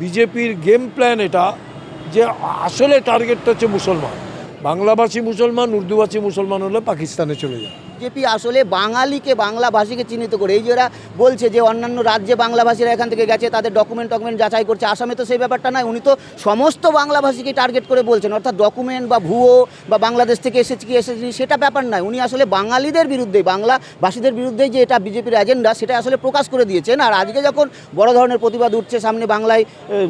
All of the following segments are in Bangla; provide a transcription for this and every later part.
বিজেপির গেম প্ল্যান এটা যে আসলে টার্গেটটা হচ্ছে মুসলমান। বাংলাভাষী মুসলমান, উর্দুভাষী মুসলমান হলে পাকিস্তানে চলে যায় বিজেপি আসলে বাঙালিকে, বাংলাভাষীকে চিহ্নিত করে। এই যে ওরা বলছে যে অন্যান্য রাজ্যে বাংলাভাষীরা এখান থেকে গেছে, তাদের ডকুমেন্ট টকুমেন্ট যাচাই করছে, আসামে তো সেই ব্যাপারটা নয়, উনি তো সমস্ত বাংলাভাষীকে টার্গেট করে বলছেন। অর্থাৎ ডকুমেন্ট বা ভুয়ো বা বাংলাদেশ থেকে এসেছে কি এসেছে সেটা ব্যাপার নয়। উনি আসলে বাঙালিদের বিরুদ্ধে বাংলা ভাষীদের বিরুদ্ধেই যে এটা বিজেপির এজেন্ডা সেটা আসলে প্রকাশ করে দিয়েছেন। আর আজকে যখন বড় ধরনের প্রতিবাদ উঠছে, সামনে বাংলায়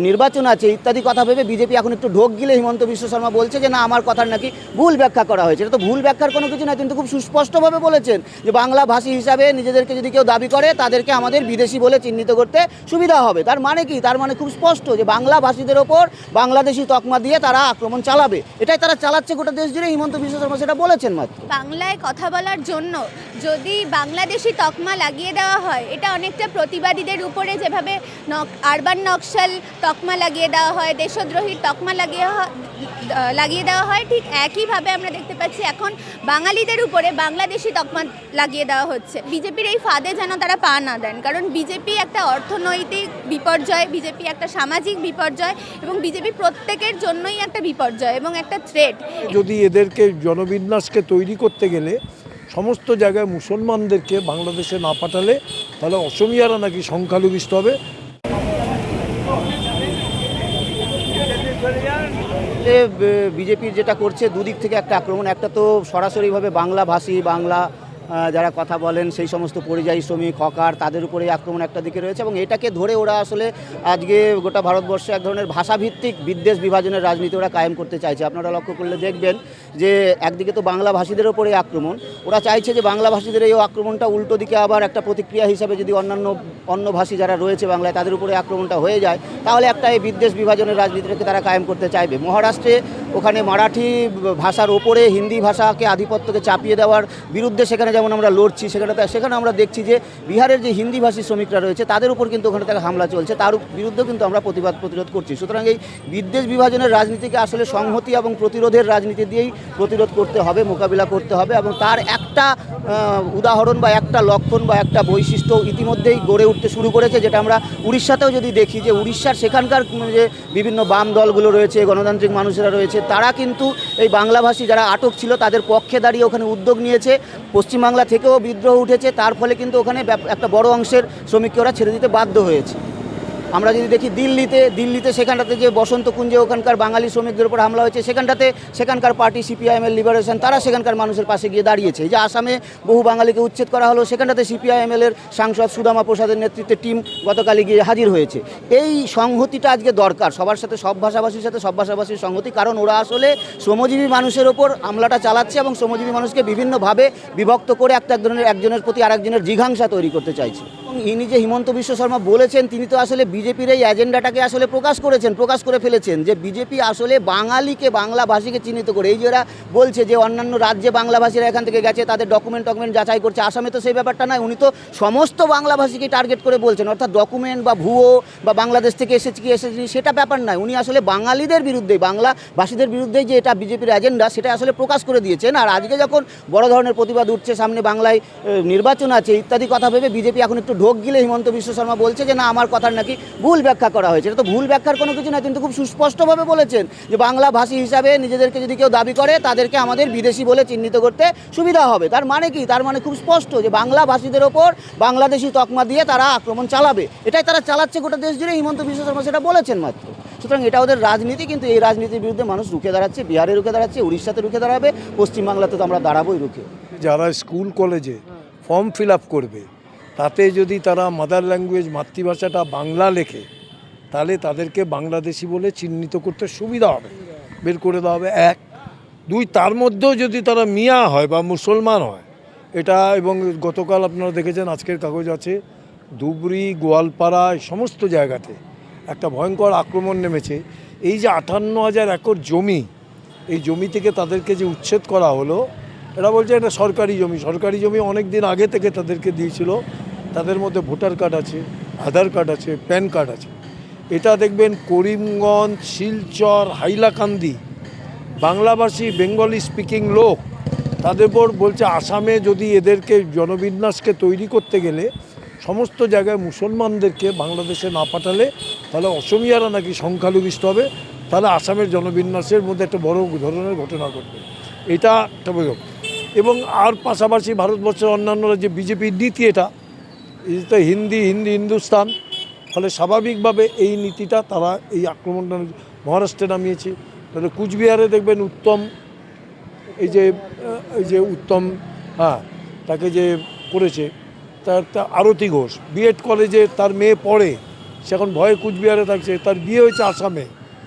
নির্বাচন আছে, ইত্যাদি কথা ভেবে বিজেপি এখন একটু ঢোক গিলে হিমন্ত বিশ্ব শর্মা বলছে যে, না, আমার কথার নাকি ভুল ব্যাখ্যা করা হয়েছে। এটা তো ভুল ব্যাখ্যার কোনো কিছু নয়, কিন্তু খুব সুস্পষ্টভাবে বলেছেন যে বাংলা ভাষী হিসাবে নিজেদেরকে যদি কেউ দাবি করে, তাদেরকে আমাদের বিদেশি বলে চিহ্নিত করতে সুবিধা হবে। তার মানে কি? তার মানে খুব স্পষ্ট যে বাংলা ভাষীদের ওপর বাংলাদেশি তকমা দিয়ে তারা আক্রমণ চালাবে। এটাই তারা চালাচ্ছে গোটা দেশ জুড়ে, হিমন্ত বিশ্ব শর্মা সেটা বলেছেন মাত্র। বাংলায় কথা বলার জন্য যদি বাংলাদেশি তকমা লাগিয়ে দেওয়া হয়, এটা অনেকটা প্রতিবাদীদের উপরে যেভাবে আরবান নকশাল তকমা লাগিয়ে দেওয়া হয়, দেশদ্রোহীর তকমা লাগিয়ে লাগিয়ে দেওয়া হয়, ঠিক একইভাবে আমরা দেখতে পাচ্ছি এখন বাঙালিদের উপরে বাংলাদেশি তকমা লাগিয়ে দেওয়া হচ্ছে। বিজেপির এই ফাঁদে যেন তারা পা না দেন, কারণ বিজেপি একটা অর্থনৈতিক বিপর্যয়, বিজেপি একটা সামাজিক বিপর্যয়, এবং বিজেপি প্রত্যেকের জন্যই একটা বিপর্যয় এবং একটা থ্রেট যদি এদেরকে জনবিন্যাসকে তৈরি করতে গেলে সমস্ত জায়গায় মুসলমানদেরকে বাংলাদেশে না পাঠালে, তাহলে অসমিয়ারা নাকি সংখ্যালঘিষ্ঠ হবে। যে বিজেপির যেটা করছে দুদিক থেকে একটা আক্রমণ। একটা তো সরাসরিভাবে বাংলাভাষী বাংলা যারা কথা বলেন, সেই সমস্ত পরিযায়ী শ্রমিক, হকার, তাদের উপরে আক্রমণ একটা দিকে রয়েছে এবং এটাকে ধরে ওরা আসলে আজকে গোটা ভারতবর্ষে এক ধরনের ভাষাভিত্তিক বিদ্বেষ বিভাজনের রাজনীতি ওরা কায়েম করতে চাইছে। আপনারা লক্ষ্য করলে দেখবেন যে একদিকে তো বাংলা ভাষীদের ওপরে আক্রমণ, ওরা চাইছে যে বাংলা ভাষীদের এই আক্রমণটা উল্টো দিকে আবার একটা প্রতিক্রিয়া হিসাবে যদি অন্যান্য অন্য ভাষী যারা রয়েছে বাংলায় তাদের উপরে আক্রমণটা হয়ে যায়, তাহলে একটা এই বিদ্বেষ বিভাজনের রাজনীতিটাকে তারা কায়েম করতে চাইবে। মহারাষ্ট্রে ওখানে মারাঠি ভাষার ওপরে হিন্দি ভাষাকে আধিপত্যকে চাপিয়ে দেওয়ার বিরুদ্ধে সেখানে যেমন আমরা লড়ছি, সেখানে সেখানে আমরা দেখছি যে বিহারের যে হিন্দিভাষী শ্রমিকরা রয়েছে, তাদের উপর কিন্তু ওখানে থেকে হামলা চলছে। তার বিরুদ্ধেও কিন্তু আমরা প্রতিবাদ প্রতিরোধ করছি। সুতরাং এই বিদ্বেষ বিভাজনের রাজনীতিকে আসলে সংহতি এবং প্রতিরোধের রাজনীতি দিয়েই প্রতিরোধ করতে হবে, মোকাবিলা করতে হবে এবং তার একটা উদাহরণ বা একটা লক্ষণ বা একটা বৈশিষ্ট্য ইতিমধ্যেই গড়ে উঠতে শুরু করেছে, যেটা আমরা উড়িষ্যাতেও যদি দেখি যে উড়িষ্যার সেখানকার যে বিভিন্ন বাম দলগুলো রয়েছে, গণতান্ত্রিক মানুষেরা রয়েছে তারা কিন্তু এই বাংলাভাষী যারা আটক ছিল তাদের পক্ষে দাঁড়িয়ে ওখানে উদ্যোগ নিয়েছে। পশ্চিমবাংলা থেকেও বিদ্রোহ উঠেছে, তার ফলে কিন্তু ওখানে একটা বড় অংশের শ্রমিককে ওরা ছেড়ে দিতে বাধ্য হয়েছে। আমরা যদি দেখি দিল্লিতে দিল্লিতে সেখানটাতে যে বসন্ত কুঞ্জে ওখানকার বাঙালি শ্রমিকদের উপর হামলা হয়েছে, সেখানটাতে সেখানকার পার্টি সিপিআইএমএল লিবারেশন তারা সেখানকার মানুষের পাশে গিয়ে দাঁড়িয়েছে। এই যে আসামে বহু বাঙালিকে উচ্ছেদ করা হলো, সেখানটাতে সিপিআইএমএল এর সাংসদ সুদামা প্রসাদের নেতৃত্বে টিম গতকালই গিয়ে হাজির হয়েছে। এই সংহতিটা আজকে দরকার, সবার সাথে, সব ভাষাভাষীর সাথে, সব ভাষাভাষীর সংহতি, কারণ ওরা আসলে শ্রমজীবী মানুষের ওপর হামলাটা চালাচ্ছে এবং শ্রমজীবী মানুষকে বিভিন্নভাবে বিভক্ত করে একটা এক ধরনের একজনের প্রতি আরেকজনের জিঘাংসা তৈরি করতে চাইছে। ইনি যে হিমন্ত বিশ্ব শর্মা বলেছেন, তিনি তো আসলে বিজেপির এই এজেন্ডাটাকে আসলে প্রকাশ করেছেন, প্রকাশ করে ফেলেছেন যে বিজেপি আসলে বাঙালিকে বাংলা ভাষীকে চিহ্নিত করে। এই যে ওরা বলছে যে অন্যান্য রাজ্যে বাংলা ভাষীরা এখান থেকে গেছে, তাদের ডকুমেন্ট টকুমেন্ট যাচাই করছে, আসামে তো সেই ব্যাপারটা নয়, উনি তো সমস্ত বাংলা ভাষীকে টার্গেট করে বলছেন, অর্থাৎ ডকুমেন্ট বা ভুয়ো বা বাংলাদেশ থেকে এসেছে কি এসেছে সেটা ব্যাপার নয়। উনি আসলে বাঙালিদের বিরুদ্ধে বাংলা ভাষীদের বিরুদ্ধেই যে এটা বিজেপির এজেন্ডা সেটা আসলে প্রকাশ করে দিয়েছেন। আর আজকে যখন বড় ধরনের প্রতিবাদ উঠছে, সামনে বাংলায় নির্বাচন আছে, ইত্যাদি কথা ভেবে বিজেপি এখন একটু ঢোক গিলে হিমন্ত বিশ্ব শর্মা বলছে যে না, আমার কথার নাকি ভুল ব্যাখ্যা করা হয়েছে। এটা তো ভুল ব্যাখ্যার কোনো কিছু না কিন্তু খুব সুস্পষ্টভাবে বলেছেন যে বাংলা ভাষী হিসাবে নিজেদেরকে যদি কেউ দাবি করে, তাদেরকে আমাদের বিদেশি বলে চিহ্নিত করতে সুবিধা হবে। তার মানে কি? তার মানে খুব স্পষ্ট যে বাংলা ভাষীদের ওপর বাংলাদেশি তকমা দিয়ে তারা আক্রমণ চালাবে। এটাই তারা চালাচ্ছে গোটা দেশ জুড়ে, হিমন্ত বিশ্ব শর্মা সেটা বলেছেন মাত্র। সুতরাং এটা ওদের রাজনীতি, কিন্তু এই রাজনীতির বিরুদ্ধে মানুষ রুখে দাঁড়াচ্ছে, বিহারে রুখে দাঁড়াচ্ছে, উড়িষ্যাতে রুখে দাঁড়াবে, পশ্চিমবাংলাতে তো আমরা দাঁড়াবোই রুখে। যারা স্কুল, কলেজে ফর্ম ফিল করবে তাতে যদি তারা মাদার ল্যাঙ্গুয়েজ মাতৃভাষাটা বাংলা লেখে, তাহলে তাদেরকে বাংলাদেশি বলে চিহ্নিত করতে সুবিধা হবে। বের করে দেওয়া হবে এক। দুই, তার মধ্যেও যদি তারা মিয়া হয় বা মুসলমান হয়, এটা এবং গতকাল আপনারা দেখেছেন আজকের কাগজ আছে, ধুবড়ি, গোয়ালপাড়া সমস্ত জায়গাতে একটা ভয়ঙ্কর আক্রমণ নেমেছে। এই যে আটান্ন হাজার একর জমি, এই জমি থেকে তাদেরকে যে উচ্ছেদ করা হলো, এরা বলছে এটা সরকারি জমি। সরকারি জমি অনেক দিন আগে থেকে তাদেরকে দিয়েছিল। তাদের মধ্যে ভোটার কার্ড আছে, আধার কার্ড আছে, প্যান কার্ড আছে এটা দেখবেন করিমগঞ্জ, শিলচর, হাইলাকান্দি, বাংলাভাষী, বেঙ্গলি স্পিকিং লোক, তাদের উপর বলছে আসামে যদি এদেরকে জনবিন্যাসকে তৈরি করতে গেলে সমস্ত জায়গায় মুসলমানদেরকে বাংলাদেশে না পাঠালে তাহলে অসমিয়ারা নাকি সংখ্যালঘিষ্ঠ হবে, তাহলে আসামের জনবিন্যাসের মধ্যে একটা বড় ধরনের ঘটনা ঘটবে এটা একটা। এবং আর পাশাপাশি ভারতবর্ষের অন্যান্য যে বিজেপির নীতি এটা এটা হিন্দি হিন্দি হিন্দুস্তান ফলে স্বাভাবিকভাবে এই নীতিটা তারা এই আক্রমণটা মহারাষ্ট্রে নামিয়েছে। তাহলে কুচবিহারে দেখবেন উত্তম, এই যে এই যে উত্তম হ্যাঁ তাকে যে করেছে, তার আরতি ঘোষ। বিএড কলেজে তার মেয়ে পড়ে, সে এখন ভয়ে কুচবিহারে থাকছে, তার বিয়ে হয়েছে আসামে।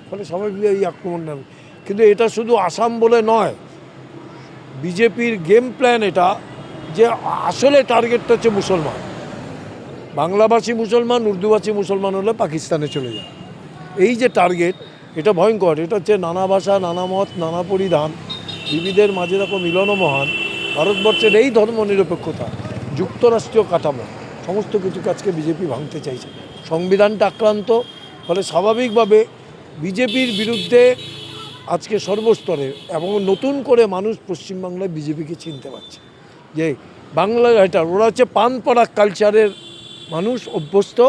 ফলে স্বাভাবিক এই আক্রমণ নামে। কিন্তু এটা শুধু আসাম বলে নয়, বিজেপির গেম প্ল্যান এটা যে আসলে টার্গেটটা হচ্ছে মুসলমান। বাংলাভাষী মুসলমান, উর্দুভাষী মুসলমান হলে পাকিস্তানে চলে যায়। এই যে টার্গেট এটা ভয়ঙ্কর। এটা হচ্ছে নানা ভাষা, নানা মত, নানা পরিধান, বিবিধের মাঝে দেখো মিলনও মহান। ভারতবর্ষের এই ধর্মনিরপেক্ষতা, যুক্তরাষ্ট্রীয় কাঠামো, সমস্ত কিছু কাজকে বিজেপি ভাঙতে চাইছে। সংবিধানটা আক্রান্ত, ফলে স্বাভাবিকভাবে বিজেপির বিরুদ্ধে আজকে সর্বস্তরে এবং নতুন করে মানুষ পশ্চিমবাংলায় বিজেপিকে চিনতে পারছে। যে বাংলা, এটা, ওরা হচ্ছে পান পরাগ কালচারের মানুষ অভ্যস্ত,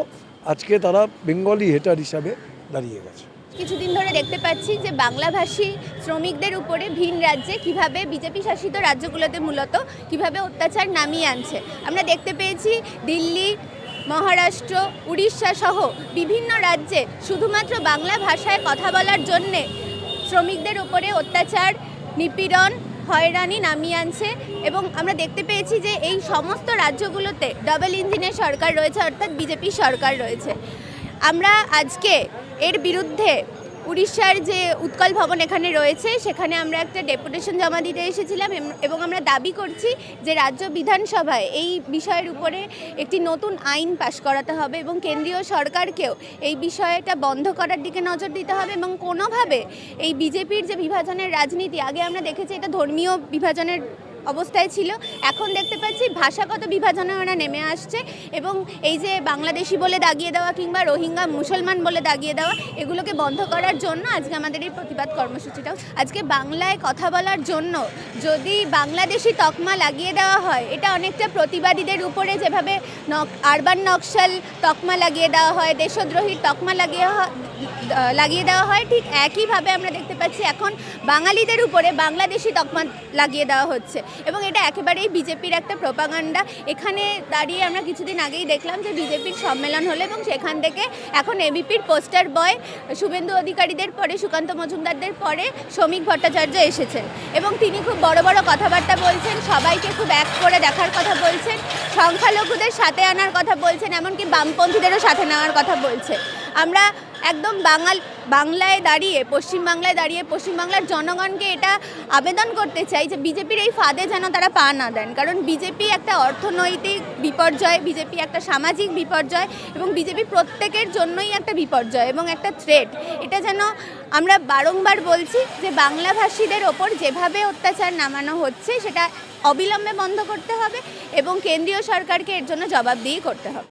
আজকে তারা বেঙ্গলি হেটার হিসাবে দাঁড়িয়ে গেছে। কিছুদিন ধরে দেখতে পাচ্ছি যে বাংলাভাষী শ্রমিকদের উপরে ভিন রাজ্যে কীভাবে বিজেপি শাসিত রাজ্যগুলোতে মূলত কীভাবে অত্যাচার নামিয়ে আনছে। আমরা দেখতে পেয়েছি দিল্লি, মহারাষ্ট্র, উড়িষ্যা সহ বিভিন্ন রাজ্যে শুধুমাত্র বাংলা ভাষায় কথা বলার জন্যে শ্রমিকদের উপরে অত্যাচার, নিপীড়ন হয়রানি নামিয়ে আনছে এবং আমরা দেখতে পেয়েছি যে এই সমস্ত রাজ্যগুলোতে ডবল ইঞ্জিনের সরকার রয়েছে, অর্থাৎ বিজেপি সরকার রয়েছে। আমরা আজকে এর বিরুদ্ধে উড়িষ্যার যে উৎকল ভবন এখানে রয়েছে, সেখানে আমরা একটা ডেপুটেশন জমা দিতে এসেছিলাম এবং আমরা দাবি করছি যে রাজ্য বিধানসভায় এই বিষয়ের উপরে একটি নতুন আইন পাশ করাতে হবে এবং কেন্দ্রীয় সরকারকেও এই বিষয়টা বন্ধ করার দিকে নজর দিতে হবে এবং কোনোভাবে এই বিজেপির যে বিভাজনের রাজনীতি, আগে আমরা দেখেছি এটা ধর্মীয় বিভাজনের অবস্থায় ছিল। এখন দেখতে পাচ্ছি ভাষাগত বিভাজনে ওরা নেমে আসছে এবং এই যে বাংলাদেশি বলে দাগিয়ে দেওয়া কিংবা রোহিঙ্গা মুসলমান বলে দাগিয়ে দেওয়া, এগুলোকে বন্ধ করার জন্য আজকে আমাদের এই প্রতিবাদ কর্মসূচিটাও। আজকে বাংলায় কথা বলার জন্য যদি বাংলাদেশি তকমা লাগিয়ে দেওয়া হয়, এটা অনেকটা প্রতিবাদীদের উপরে যেভাবে আরবান নকশাল তকমা লাগিয়ে দেওয়া হয়, দেশদ্রোহীর তকমা লাগিয়ে লাগিয়ে দেওয়া হয়। ঠিক একইভাবে আমরা দেখতে পাচ্ছি এখন বাঙালিদের উপরে বাংলাদেশি তকমা লাগিয়ে দেওয়া হচ্ছে। এবং এটা একেবারেই বিজেপির একটা প্রপাগান্ডা। এখানে দাঁড়িয়ে আমরা কিছুদিন আগেই দেখলাম যে বিজেপির সম্মেলন হলো এবং সেখান থেকে এখন এবিপির পোস্টার বয় শুভেন্দু অধিকারীদের পরে, সুকান্ত মজুমদারদের পরে শ্রমিক ভট্টাচার্য এসেছেন। এবং তিনি খুব বড় বড় কথাবার্তা বলছেন, সবাইকে খুব এক করে দেখার কথা বলছেন, সংখ্যালঘুদের সাথে আনার কথা বলছেন, এমনকি বামপন্থীদেরও সাথে নেওয়ার কথা বলছে। আমরা একদম বাঙাল, বাংলায় দাঁড়িয়ে, পশ্চিমবাংলায় দাঁড়িয়ে পশ্চিমবাংলার জনগণকে এটা আবেদন করতে চাই যে বিজেপির এই ফাঁদে যেন তারা পা না দেন। কারণ বিজেপি একটা অর্থনৈতিক বিপর্যয়, বিজেপি একটা সামাজিক বিপর্যয় এবং বিজেপি প্রত্যেকের জন্যই একটা বিপর্যয় এবং একটা থ্রেট এটা যেন আমরা বারংবার বলছি যে বাংলাভাষীদের ওপর যেভাবে অত্যাচার নামানো হচ্ছে, সেটা অবিলম্বে বন্ধ করতে হবে এবং কেন্দ্রীয় সরকারকে এর জন্য জবাবদিহি করতে হবে।